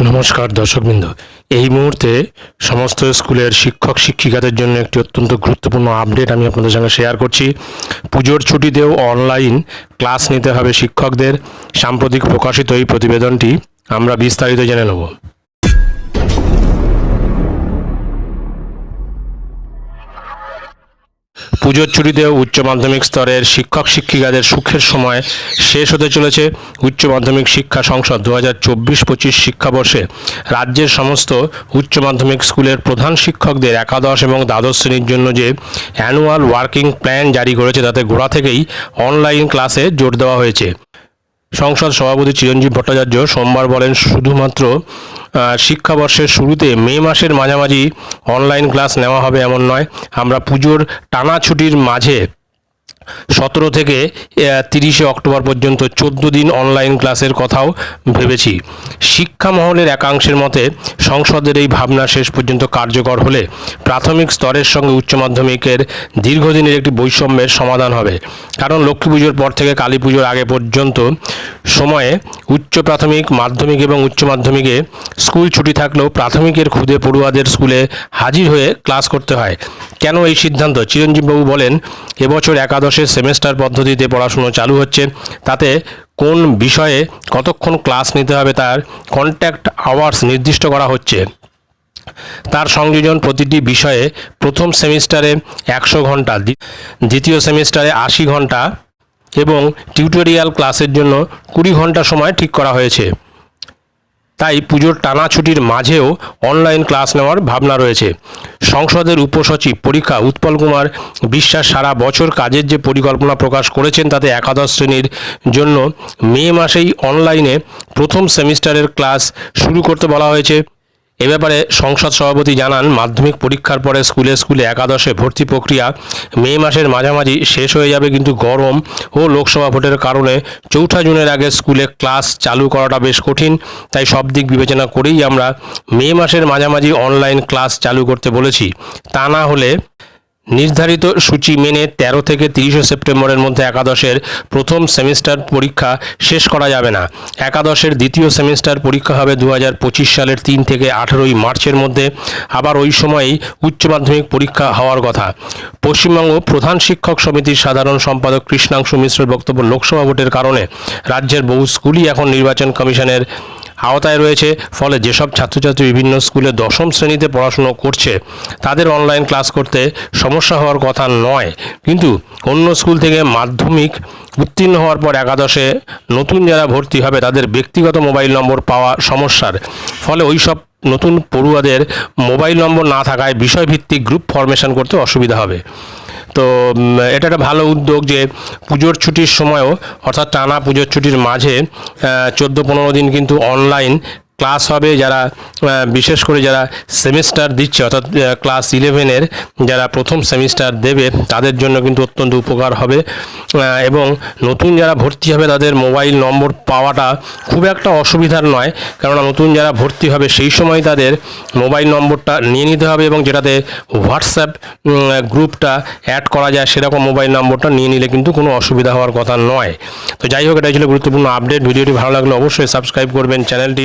নমস্কার দর্শকবৃন্দ। এই মুহূর্তে সমস্ত স্কুলের শিক্ষক, শিক্ষিকাদের জন্য একটি অত্যন্ত গুরুত্বপূর্ণ আপডেট আমি আপনাদের সঙ্গে শেয়ার করছি। পুজোর ছুটিতেও অনলাইন ক্লাস নিতে হবে শিক্ষকদের। সাম্প্রতিক প্রকাশিত এই প্রতিবেদনটি আমরা বিস্তারিত জেনে নেব। পুজোর ছুটিতে উচ্চ মাধ্যমিক স্তরের শিক্ষক শিক্ষিকাদের সুখের সময় শেষ হতে চলেছে উচ্চ মাধ্যমিক শিক্ষা সংসদ দু হাজার চব্বিশ পঁচিশ শিক্ষাবর্ষে। রাজ্যের সমস্ত উচ্চ মাধ্যমিক স্কুলের প্রধান শিক্ষকদের একাদশ এবং দ্বাদশ শ্রেণির জন্য যে অ্যানুয়াল ওয়ার্কিং প্ল্যান জারি করেছে, তাতে গোড়া থেকেই অনলাইন ক্লাসে জোর দেওয়া হয়েছে। সংসদ সভাপতি চিরঞ্জীব ভট্টাচার্য সোমবার বলেন, শুধুমাত্র শিক্ষাবর্ষের শুরুতে মে মাসের মাঝামাঝি অনলাইন ক্লাস নেওয়া হবে এমন নয়। আমরা পুজোর টানা ছুটির মাঝে সতেরো থেকে তিরিশে অক্টোবর পর্যন্ত চোদ্দ দিন অনলাইন ক্লাসের কথাও ভেবেছি। শিক্ষা মহলের একাংশের মতে, সংসদের এই ভাবনা শেষ পর্যন্ত কার্যকর হলে প্রাথমিক স্তরের সঙ্গে উচ্চ মাধ্যমিকের দীর্ঘদিনের একটি বৈষম্যের সমাধান হবে। কারণ লক্ষ্মী পুজোর পর থেকে কালী পুজোর আগে পর্যন্ত সময়ে উচ্চ প্রাথমিক, মাধ্যমিক এবং উচ্চ মাধ্যমিকে স্কুল ছুটি থাকলেও প্রাথমিকের খুদে পড়ুয়াদের স্কুলে হাজির হয়ে ক্লাস করতে হয়। কেন এই সিদ্ধান্ত? চিরঞ্জীববাবু বলেন, এবছর একাদশের সেমেস্টার পদ্ধতিতে পড়াশুনো চালু হচ্ছে। তাতে কোন বিষয়ে কতক্ষণ ক্লাস নিতে হবে তার কন্ট্যাক্ট আওয়ার্স নির্দিষ্ট করা হচ্ছে। তার সংযোজন প্রতিটি বিষয়ে প্রথম সেমিস্টারে একশো ঘণ্টা দ্বিতীয় সেমিস্টারে আশি ঘণ্টা এবং টিউটোরিয়াল ক্লাসের জন্য কুড়ি ঘণ্টা সময় ঠিক করা হয়েছে। তাই পুজোর টানা ছুটির মাঝেও অনলাইন ক্লাস নেওয়ার ভাবনা রয়েছে। সংসদের উপসচিব পরীক্ষা উৎপল কুমার বিশ্বাস সারা বছর কাজের যে পরিকল্পনা প্রকাশ করেছেন তাতে একাদশ শ্রেণির জন্য মে মাসেই অনলাইনে প্রথম সেমিস্টারের ক্লাস শুরু করতে বলা হয়েছে। এ ব্যাপারে সংসদ সভাপতি জানান, মাধ্যমিক পরীক্ষার পরে স্কুলে স্কুলে একাদশে ভর্তি প্রক্রিয়া মে মাসের মাঝামাঝি শেষ হয়ে যাবে কিন্তু গরম ও লোকসভা ভোটের কারণে চৌঠা জুনের আগে স্কুলে ক্লাস চালু করাটা বেশ কঠিন। তাই সব দিক বিবেচনা করেই আমরা মে মাসের মাঝামাঝি অনলাইন ক্লাস চালু করতে বলেছি। তা না হলে নির্ধারিত সূচি মেনে তেরো থেকে তিরিশে সেপ্টেম্বরের মধ্যে একাদশের প্রথম সেমিস্টার পরীক্ষা শেষ করা যাবে না। একাদশের দ্বিতীয় সেমিস্টার পরীক্ষা হবে দু সালের তিন থেকে আঠেরোই মার্চের মধ্যে। আবার ওই সময়েই উচ্চ মাধ্যমিক পরীক্ষা হওয়ার কথা। পশ্চিমবঙ্গ প্রধান শিক্ষক সমিতির সাধারণ সম্পাদক কৃষ্ণাংশু মিশ্রের বক্তব্য লোকসভা ভোটের কারণে। রাজ্যের বহু স্কুলই এখন নির্বাচন কমিশনের আওতায় রয়েছে। ফলে যেসব ছাত্রছাত্রী বিভিন্ন স্কুলে দশম শ্রেণীতে পড়াশুনো করছে, তাদের অনলাইন ক্লাস করতে সমস্যা হওয়ার কথা নয়। কিন্তু অন্য স্কুল থেকে মাধ্যমিক উত্তীর্ণ হওয়ার পর একাদশে নতুন যারা ভর্তি হবে, তাদের ব্যক্তিগত মোবাইল নম্বর পাওয়া সমস্যার। ফলে ওই সব নতুন পড়ুয়াদের মোবাইল নম্বর না থাকায় বিষয়ভিত্তিক গ্রুপ ফরমেশন করতে অসুবিধা হবে। তো এটা একটা ভালো উদ্যোগ যে পুজোর ছুটির সময়ও, অর্থাৎ টানা পুজোর ছুটির মাঝে চোদ্দ পনেরো দিন কিন্তু অনলাইন ক্লাস হবে, যারা বিশেষ করে যারা সেমিস্টার দিচ্ছে, অর্থাৎ ক্লাস ইলেভেনের যারা প্রথম সেমিস্টার দেবে, তাদের জন্য কিন্তু অত্যন্ত উপকার হবে। এবং নতুন যারা ভর্তি হবে, তাদের মোবাইল নম্বর পাওয়াটা খুব একটা অসুবিধার নয়, কেননা নতুন যারা ভর্তি হবে, সেই সময় তাদের মোবাইল নম্বরটা নিয়ে নিতে হবে এবং যেটাতে হোয়াটসঅ্যাপ গ্রুপটা অ্যাড করা যায়, সেরকম মোবাইল নম্বরটা নিয়ে নিলে কিন্তু কোনো অসুবিধা হওয়ার কথা নয়। তো যাই হোক, এটাই ছিল গুরুত্বপূর্ণ আপডেট ভিডিওটি ভালো লাগলে অবশ্যই সাবস্ক্রাইব করবেন চ্যানেলটি